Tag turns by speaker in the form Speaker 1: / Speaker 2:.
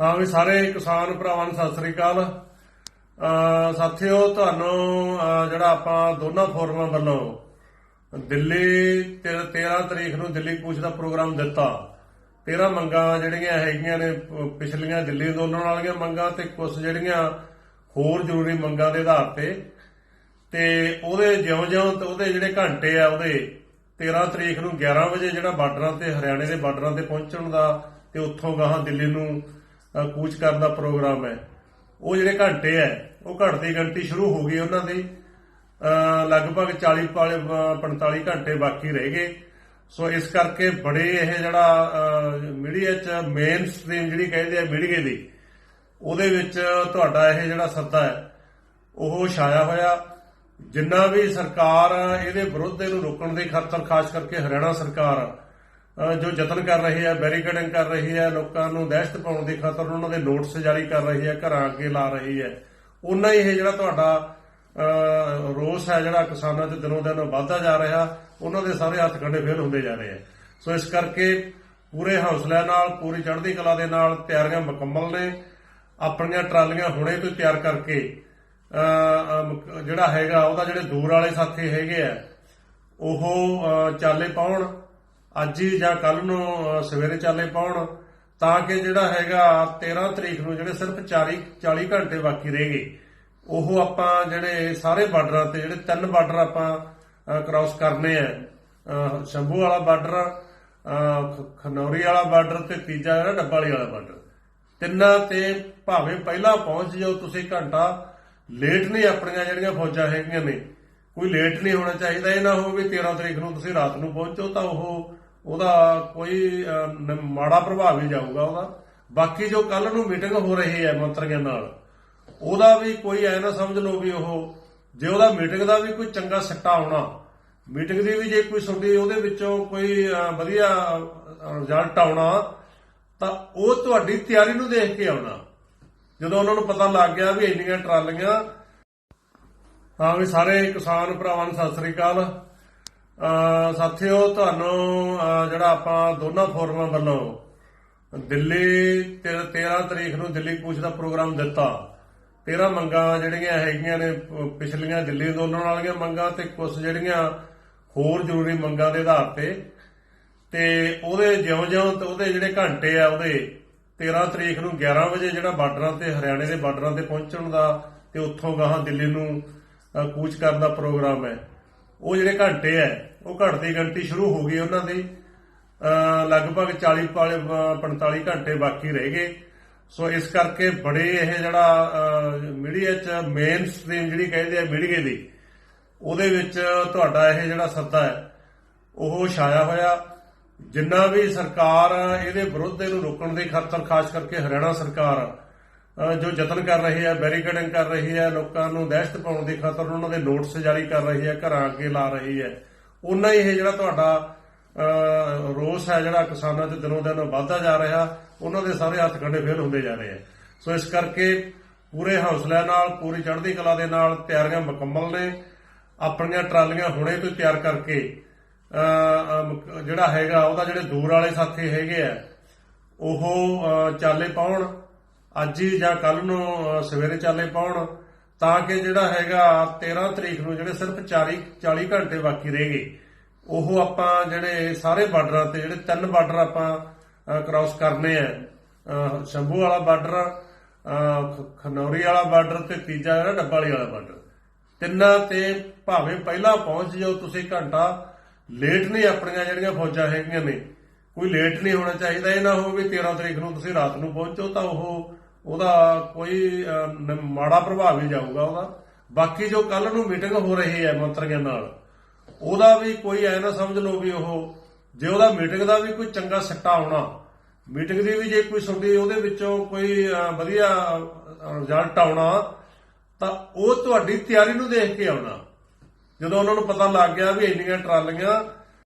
Speaker 1: ਹਾਂ ਵੀ ਸਾਰੇ ਕਿਸਾਨ ਭਰਾਵਾਂ ਨੂੰ ਸਤਿ ਸ੍ਰੀ ਅਕਾਲ। ਅਹ ਸਾਥੀਓ, ਤੁਹਾਨੂੰ ਜਿਹੜਾ ਆਪਾਂ ਦੋਨਾਂ ਫੋਰਮਾਂ ਵੱਲੋਂ ਦਿੱਲੀ 13 ਤਰੀਕ ਨੂੰ ਦਿੱਲੀ ਕੂਚ ਦਾ ਪ੍ਰੋਗਰਾਮ ਦਿੱਤਾ। 13 ਮੰਗਾਂ ਜਿਹੜੀਆਂ ਹੈਗੀਆਂ ਨੇ ਪਿਛਲੀਆਂ ਦਿੱਲੀ ਅੰਦੋਲਨ ਵਾਲੀਆਂ ਮੰਗਾਂ ਤੇ ਕੁਝ ਜਿਹੜੀਆਂ ਹੋਰ ਜ਼ਰੂਰੀ ਮੰਗਾਂ ਦੇ ਆਧਾਰ ਤੇ। ਤੇ ਉਹਦੇ ਜਿਉਂ-ਜਿਉਂ ਤੇ ਉਹਦੇ ਜਿਹੜੇ ਘੰਟੇ ਆ ਉਹਦੇ 13 ਤਰੀਕ ਨੂੰ 11 ਵਜੇ ਜਿਹੜਾ ਬਾਰਡਰਾਂ ਤੇ, ਹਰਿਆਣੇ ਦੇ ਬਾਰਡਰਾਂ ਤੇ ਪਹੁੰਚਣ ਦਾ ਤੇ ਉੱਥੋਂ ਗਾਹਾਂ ਦਿੱਲੀ ਨੂੰ ਕੂਚ ਕਰਨ ਦਾ ਪ੍ਰੋਗਰਾਮ ਹੈ। ਉਹ ਜਿਹੜੇ ਘੰਟੇ ਹੈ ਉਹ ਘੜਦੀ ਗਿਣਤੀ ਸ਼ੁਰੂ ਹੋ ਗਈ ਉਹਨਾਂ ਦੀ। ਲਗਭਗ 40 ਪਾਲੇ- ਅ, 45 ਘੰਟੇ ਬਾਕੀ ਰਹਿ ਗਏ। ਸੋ ਇਸ ਕਰਕੇ ਬੜੇ ਇਹ ਜਿਹੜਾ ਮੀਡੀਆ 'ਚ ਮੇਨ ਸਟ੍ਰੀਮ ਜਿਹੜੀ ਕਹਿੰਦੇ ਆ ਮੀਡੀਆ ਦੀ ਉਹਦੇ ਵਿੱਚ ਤੁਹਾਡਾ ਇਹ ਜਿਹੜਾ ਸੱਦਾ ਹੈ ਉਹ ਛਾਇਆ ਹੋਇਆ। ਜਿੰਨਾ ਵੀ ਸਰਕਾਰ ਇਹਦੇ ਵਿਰੁੱਧ ਇਹਨੂੰ ਰੋਕਣ ਦੇ ਖਾਤਰ ਖਾਸ ਕਰਕੇ ਹਰਿਆਣਾ ਸਰਕਾਰ ਜੋ ਯਤਨ ਕਰ ਰਹੇ ਹੈ, ਬੈਰੀਕੇਡਿੰਗ ਕਰ ਰਹੀ ਹੈ, ਲੋਕਾਂ ਨੂੰ ਦਹਿਸ਼ਤ ਪਾਉਣ ਦੀ ਖਾਤਰ ਉਹਨਾਂ ਦੇ ਨੋਟਸ ਜਾਰੀ ਕਰ ਰਹੀ ਹੈ, ਘਰਾਂ ਅੱਗੇ ਲਾ ਰਹੀ ਹੈ। ਉਹਨਾਂ ਹੀ ਇਹ ਜਿਹੜਾ ਤੁਹਾਡਾ ਰੋਸ ਹੈ ਜਿਹੜਾ ਕਿਸਾਨਾਂ 'ਚ ਦਿਨੋਂ ਦਿਨ ਵੱਧਦਾ ਜਾ ਰਿਹਾ, ਉਹਨਾਂ ਦੇ ਸਾਰੇ ਹੱਥ ਕੰਡੇ ਫੇਲ ਹੁੰਦੇ ਜਾ ਰਹੇ ਆ ਸੋ ਇਸ ਕਰਕੇ ਪੂਰੇ ਹੌਸਲੇ ਨਾਲ, ਪੂਰੀ ਚੜ੍ਹਦੀ ਕਲਾ ਦੇ ਨਾਲ ਤਿਆਰੀਆਂ ਮੁਕੰਮਲ ਨੇ। ਆਪਣੀਆਂ ਟਰਾਲੀਆਂ ਹੁਣੇ ਤੋਂ ਤਿਆਰ ਕਰਕੇ ਜਿਹੜਾ ਹੈਗਾ, ਉਹਦਾ ਜਿਹੜੇ ਦੂਰ ਵਾਲੇ ਸਾਥੀ ਹੈਗੇ ਆ, ਉਹ ਚਾਲੇ ਪਾਉਣ। ਅੱਜ ਹੀ ਜਾਂ ਕੱਲ ਨੂੰ ਸਵੇਰੇ ਚਾਲੇ ਪਾਉਣ, ਤਾਂ ਕਿ ਜਿਹੜਾ ਹੈਗਾ 13 ਤਰੀਕ ਨੂੰ ਜਿਹੜੇ ਸਿਰਫ 40 40 ਘੰਟੇ ਬਾਕੀ ਰਹਿ ਗਏ, ਉਹ ਆਪਾਂ ਜਿਹੜੇ ਸਾਰੇ ਬਾਰਡਰਾਂ ਤੇ, ਜਿਹੜੇ ਤਿੰਨ ਬਾਰਡਰ ਆਪਾਂ ਕ੍ਰਾਸ ਕਰਨੇ ਆ ਸ਼ੰਭੂ ਵਾਲਾ ਬਾਰਡਰ ਖਨੌਰੀ ਵਾਲਾ ਬਾਰਡਰ ਤੇ ਤੀਜਾ ਜਿਹੜਾ ਡੱਬਾਲੀ ਵਾਲਾ ਬਾਰਡਰ। ਤਿੰਨਾਂ ਤੇ ਭਾਵੇਂ ਪਹਿਲਾਂ ਪਹੁੰਚ ਜਾਓ ਤੁਸੀਂ ਘੰਟਾ, ਲੇਟ ਨਹੀਂ ਆਪਣੀਆਂ ਜਿਹੜੀਆਂ ਫੌਜਾਂ ਹੈਗੀਆਂ ਨੇ, ਕੋਈ ਲੇਟ ਨਹੀਂ ਹੋਣਾ ਚਾਹੀਦਾ, ਇਹ ਨਾ ਹੋਵੇ 13 ਤਰੀਕ ਨੂੰ ਤੁਸੀਂ ਰਾਤ ਨੂੰ ਪਹੁੰਚੋ, ਤਾਂ ਉਹ ਉਹਦਾ ਕੋਈ ਮਾੜਾ ਪ੍ਰਭਾਵ ਹੀ ਜਾਊਗਾ ਉਹਦਾ। ਬਾਕੀ ਜੋ ਕੱਲ ਨੂੰ ਮੀਟਿੰਗ ਹੋ ਰਹੀ ਹੈ ਮੰਤਰੀਆਂ ਨਾਲ, ਉਹਦਾ ਵੀ ਕੋਈ ਐ ਨਾ ਸਮਝ ਲਓ ਵੀ ਉਹ, ਜੇ ਉਹਦਾ ਮੀਟਿੰਗ ਦਾ ਵੀ ਕੋਈ ਚੰਗਾ ਸਿੱਟਾ ਆਉਣਾ ਮੀਟਿੰਗ ਦੀ ਵੀ ਜੇ ਕੋਈ ਤੁਹਾਡੀ ਉਹਦੇ ਵਿੱਚੋਂ ਕੋਈ ਵਧੀਆ ਰਿਜ਼ਲਟ ਆਉਣਾ, ਤਾਂ ਉਹ ਤੁਹਾਡੀ ਤਿਆਰੀ ਨੂੰ ਦੇਖ ਕੇ ਆਉਣਾ। ਜਦੋਂ ਉਹਨਾਂ ਨੂੰ ਪਤਾ ਲੱਗ ਗਿਆ ਵੀ ਇੰਨੀਆਂ ਟਰਾਲੀਆਂ, ਤਾਂ ਵੀ ਸਾਰੇ ਕਿਸਾਨ ਭਰਾਵਾਂ ਨੂੰ ਸਤਿ ਸ੍ਰੀ ਅਕਾਲ। ਸਾਥੀਓ, ਤੁਹਾਨੂੰ ਜਿਹੜਾ ਆਪਾਂ ਦੋਨਾਂ ਫੋਰਮਾਂ ਵੱਲੋਂ ਦਿੱਲੀ ਤੇ 13 ਤਰੀਕ ਨੂੰ ਦਿੱਲੀ ਕੂਚ ਦਾ ਪ੍ਰੋਗਰਾਮ ਦਿੱਤਾ 13 ਮੰਗਾਂ ਜਿਹੜੀਆਂ ਹੈਗੀਆਂ ਨੇ ਪਿਛਲੀਆਂ ਦਿੱਲੀ ਅੰਦੋਲਨ ਵਾਲੀਆਂ ਮੰਗਾਂ ਤੇ ਕੁਝ ਜਿਹੜੀਆਂ ਹੋਰ ਜ਼ਰੂਰੀ ਮੰਗਾਂ ਦੇ ਆਧਾਰ ਤੇ ਤੇ ਉਹਦੇ ਜਿਉਂ-ਜਿਉਂ ਤੇ ਉਹਦੇ ਜਿਹੜੇ ਘੰਟੇ ਆ ਉਹਦੇ 13 ਤਰੀਕ ਨੂੰ 11 ਵਜੇ ਜਿਹੜਾ ਬਾਰਡਰਾਂ ਤੇ, ਹਰਿਆਣੇ ਦੇ ਬਾਰਡਰਾਂ ਤੇ ਪਹੁੰਚਣ ਦਾ ਤੇ ਉੱਥੋਂ ਗਾਹਾਂ ਦਿੱਲੀ ਨੂੰ ਕੂਚ ਕਰਨ ਦਾ ਪ੍ਰੋਗਰਾਮ ਹੈ। ਉਹ ਜਿਹੜੇ ਘੰਟੇ ਆ ਉਹ ਘੜਦੀ ਗਿਣਤੀ ਸ਼ੁਰੂ ਹੋ ਗਈ ਉਹਨਾਂ ਦੀ। ਲਗਭਗ 40 ਪਾਲੇ- ਅ, 45 ਘੰਟੇ ਬਾਕੀ ਰਹਿ ਗਏ। ਸੋ ਇਸ ਕਰਕੇ ਬੜੇ ਇਹ ਜਿਹੜਾ ਮੀਡੀਆ 'ਚ ਮੇਨ ਸਟ੍ਰੀਮ ਜਿਹੜੀ ਕਹਿੰਦੇ ਆ ਮੀਡੀਆ ਦੀ ਉਹਦੇ ਵਿੱਚ ਤੁਹਾਡਾ ਇਹ ਜਿਹੜਾ ਸੱਦਾ ਹੈ ਉਹ ਛਾਇਆ ਹੋਇਆ। ਜਿੰਨਾ ਵੀ ਸਰਕਾਰ ਇਹਦੇ ਵਿਰੁੱਧ ਇਹਨੂੰ ਰੋਕਣ ਦੀ ਖਾਤਰ ਖਾਸ ਕਰਕੇ ਹਰਿਆਣਾ ਸਰਕਾਰ ਜੋ ਯਤਨ ਕਰ ਰਹੇ ਹੈ, ਬੈਰੀਕੇਡਿੰਗ ਕਰ ਰਹੀ ਹੈ, ਲੋਕਾਂ ਨੂੰ ਦਹਿਸ਼ਤ ਪਾਉਣ ਦੀ ਖਾਤਰ ਉਹਨਾਂ ਦੇ ਨੋਟਸ ਜਾਰੀ ਕਰ ਰਹੀ ਹੈ, ਘਰਾਂ ਅੱਗੇ ਲਾ ਰਹੀ ਹੈ। ਉਹਨਾਂ ਹੀ ਇਹ ਜਿਹੜਾ ਤੁਹਾਡਾ ਰੋਸ ਹੈ ਜਿਹੜਾ ਕਿਸਾਨਾਂ 'ਚ ਦਿਨੋਂ ਦਿਨ ਵੱਧਦਾ ਜਾ ਰਿਹਾ, ਉਹਨਾਂ ਦੇ ਸਾਰੇ ਹੱਥ ਕੰਡੇ ਫੇਲ ਹੁੰਦੇ ਜਾ ਰਹੇ ਆ ਸੋ ਇਸ ਕਰਕੇ ਪੂਰੇ ਹੌਸਲੇ ਨਾਲ, ਪੂਰੀ ਚੜ੍ਹਦੀ ਕਲਾ ਦੇ ਨਾਲ ਤਿਆਰੀਆਂ ਮੁਕੰਮਲ ਨੇ। ਆਪਣੀਆਂ ਟਰਾਲੀਆਂ ਹੁਣੇ ਤੋਂ ਤਿਆਰ ਕਰਕੇ ਜਿਹੜਾ ਹੈਗਾ, ਉਹਦਾ ਜਿਹੜੇ ਦੂਰ ਵਾਲੇ ਸਾਥੀ ਹੈਗੇ ਆ, ਉਹ ਚਾਲੇ ਪਾਉਣ। ਅੱਜ ਹੀ ਜਾਂ ਕੱਲ ਨੂੰ ਸਵੇਰੇ ਚਾਲੇ ਪਾਉਣ, ਤਾਂ ਕਿ ਜਿਹੜਾ ਹੈਗਾ 13 ਤਰੀਕ ਨੂੰ ਜਿਹੜੇ ਸਿਰਫ 40 40 ਘੰਟੇ ਬਾਕੀ ਰਹਿ ਗਏ, ਉਹ ਆਪਾਂ ਜਿਹੜੇ ਸਾਰੇ ਬਾਰਡਰਾਂ ਤੇ, ਜਿਹੜੇ ਤਿੰਨ ਬਾਰਡਰ ਆਪਾਂ ਕ੍ਰਾਸ ਕਰਨੇ ਆ। ਸ਼ੰਭੂ ਵਾਲਾ ਬਾਰਡਰ ਖਨੌਰੀ ਵਾਲਾ ਬਾਰਡਰ ਤੇ ਤੀਜਾ ਜਿਹੜਾ ਡੱਬਾਲੀ ਵਾਲਾ ਬਾਰਡਰ। ਤਿੰਨਾਂ ਤੇ ਭਾਵੇਂ ਪਹਿਲਾਂ ਪਹੁੰਚ ਜਾਓ ਤੁਸੀਂ ਘੰਟਾ, ਲੇਟ ਨਹੀਂ ਆਪਣੀਆਂ ਜਿਹੜੀਆਂ ਫੌਜਾਂ ਹੈਗੀਆਂ ਨੇ। ਕੋਈ ਲੇਟ ਨਹੀਂ ਹੋਣਾ ਚਾਹੀਦਾ, ਇਹ ਨਾ ਹੋਵੇ 13 ਤਰੀਕ ਨੂੰ ਤੁਸੀਂ ਰਾਤ ਨੂੰ ਪਹੁੰਚੋ, ਤਾਂ ਉਹ ਉਹਦਾ ਕੋਈ ਮਾੜਾ ਪ੍ਰਭਾਵ ਹੀ ਜਾਊਗਾ ਉਹਦਾ। ਬਾਕੀ ਜੋ ਕੱਲ ਨੂੰ ਮੀਟਿੰਗ ਹੋ ਰਹੀ ਹੈ ਮੰਤਰੀਆਂ ਨਾਲ, ਉਹਦਾ ਵੀ ਕੋਈ ਐ ਨਾ ਸਮਝ ਲਓ ਵੀ ਉਹ, ਜੇ ਉਹਦਾ ਮੀਟਿੰਗ ਦਾ ਵੀ ਕੋਈ ਚੰਗਾ ਸਿੱਟਾ ਆਉਣਾ ਮੀਟਿੰਗ ਦੀ ਵੀ ਜੇ ਕੋਈ ਸੁਣਦੀ, ਉਹਦੇ ਵਿੱਚੋਂ ਕੋਈ ਵਧੀਆ ਰਿਜ਼ਲਟ ਆਉਣਾ, ਤਾਂ ਉਹ ਤੁਹਾਡੀ ਤਿਆਰੀ ਨੂੰ ਦੇਖ ਕੇ ਆਉਣਾ। ਜਦੋਂ ਉਹਨਾਂ ਨੂੰ ਪਤਾ ਲੱਗ ਗਿਆ ਵੀ ਇੰਨੀਆਂ ਟਰਾਲੀਆਂ